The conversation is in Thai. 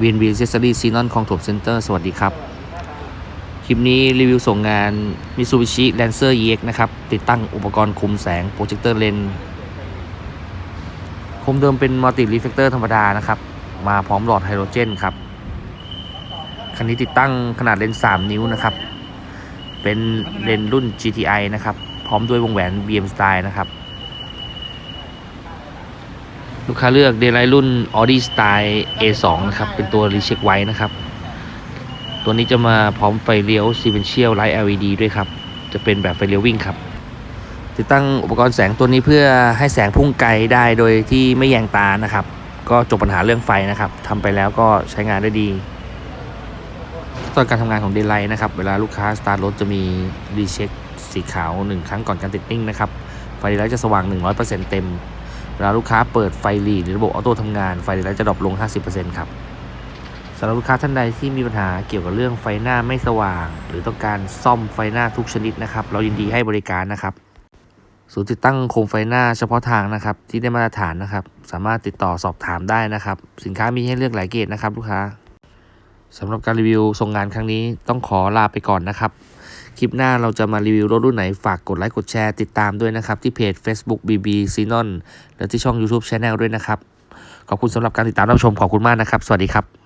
VNB Accessory Xenon ของถมเซ็นเตอร์ สวัสดีครับ คลิปนี้รีวิวส่งงาน Mitsubishi Lancer EX นะครับ ติดตั้งอุปกรณ์คุมแสงโปรเจคเตอร์เลนโคมเดิมเป็นมัลติรีเฟกเตอร์ธรรมดานะครับ มาพร้อมหลอดไฮโดรเจนครับ คันนี้ติดตั้งขนาดเลนส์3นิ้วนะครับ เป็นเลนส์รุ่น GTI นะครับ พร้อมด้วยวงแหวน BM Style นะครับ ลูกค้าเลือกเดลไลรุ่น Audi Style A2 นะครับ เป็นตัวรีเช็คไว้นะครับ ตัวนี้จะมาพร้อมไฟเลี้ยว Sequential Light LED ด้วยครับ จะเป็นแบบไฟเลี้ยววิ่งครับ ติดตั้งอุปกรณ์แสงตัวนี้เพื่อให้แสงพุ่งไกลได้โดยที่ไม่แยงตานะครับ ก็จบปัญหาเรื่องไฟนะครับทำไปแล้วก็ใช้งานได้ดีตอนการทำงานของเดลไลนะครับ เวลาลูกค้าสตาร์ทรถจะมีรีเช็คสีขาว 1 ครั้งก่อนการติดนิ่งนะครับ ไฟเดลไลจะสว่าง 100%เต็มเว ลาลูกค้าเปิดไฟหลีดหรือระบบออโต้ทำงานไฟเลไลจะดรอปลง 50%ครับสำหรับลูกค้าท่านใดที่มีปัญหาเกี่ยวกับเรื่องไฟหน้าไม่สว่าง หรือต้องการซ่อมไฟหน้าทุกชนิดนะครับ เรายินดีให้บริการนะครับศูนย์ติดตั้งโคมไฟหน้าเฉพาะทางนะครับ ที่ได้มาตรฐานนะครับ สามารถติดต่อสอบถามได้นะครับ สินค้ามีให้เลือกหลายเกรดนะครับ ลูกค้าสำหรับการรีวิวส่งงานครั้งนี้ต้องขอลาไปก่อนนะครับ คลิปหน้าเราจะมารีวิวรถรุ่นไหนฝากกดไลค์กดแชร์ติดตามด้วยนะครับ ที่เพจ Facebook BB s i n o n และที่ช่อง YouTube Channel ด้วยนะครับ ขอบคุณสำหรับการติดตามรับชมขอบคุณมากนะครับ สวัสดีครับ